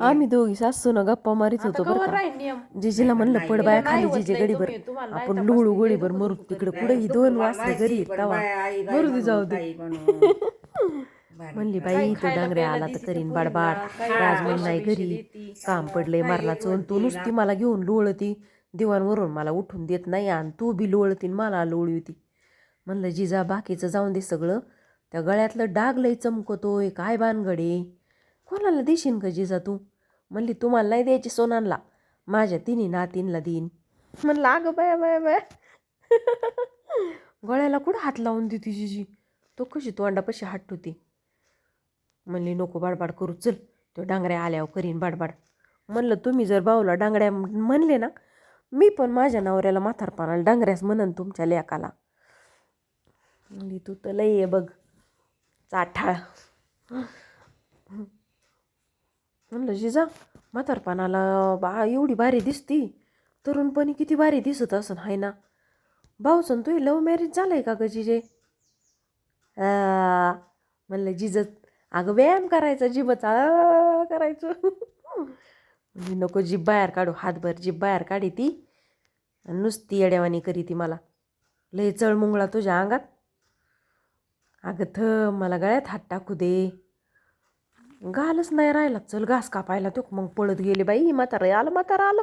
आम्ही दोघी सासू ना गप्पा मारित होतो बरं का? जिजीला म्हणलं पड बाया खाली होत जिजे गडीभर. आपण लोळू गोळीभर मरू तिकडे. कुठे ही दोन वाजले माहिती, घरी तवा. मरू दे जाऊ दे. म्हणली. बाई तो प्यायला आला तर करीन बाडबाड. राजमन पैसे नाही घरी. काम पडलंय काही मरणाचं आणि तू नुसती. मला घेऊन लोळती. दिवाणवरून मला उठून देत नाही आणि तू बी लोळती आणि मला लोळवती म्हणलं जिजा बाकीचं जाऊन दे सगळं. त्या गळ्यातलं डाग लई चमकतोय. काय बानगडे कोणाला देशील का जिजा तू? म्हणली तुम्हाला नाही द्यायची सोनांना. माझ्या तिन्ही नातींला देईन. म्हणलं अगं बाया बाया बाया. गळ्याला कुठं हात लावून देते जिजी? तो कशी तोंडापाशी हात होती म्हणली नको बाडबाड करू. चल तो डांगऱ्या आल्यावर करीन बाडबाड. म्हणलं तुम्ही जर बाऊला डांगड्या म्हणले ना मी पण माझ्या नवऱ्याला म्हातारपणाला डांगऱ्यास म्हणन तुमच्या लेकाला. म्हणली तू तर लई आहे बघ चाठाळ. म्हणलं जिजा म्हातारपणाला बा एवढी भारी दिसती. तरुणपणी किती भारी दिसत असं हाय ना. भाऊसन तू लव्ह मॅरेज झालंय का ग जिजे? म्हणलं जिज अगं व्यायाम करायचा जिबचा करायचं. म्हणजे नको जीभ बाहेर काढू हातभर जीभ बाहेर काढी ती. नुसती येड्यावानी करी ती मला. लय चळमुंगळा तुझ्या अंगात. अगं थ मला गळ्यात हात टाकू दे. घालच नाही राहिला. चल घास कापायला तो मग पळत गेले बाई. म्हातारं आलं म्हातारं आलं.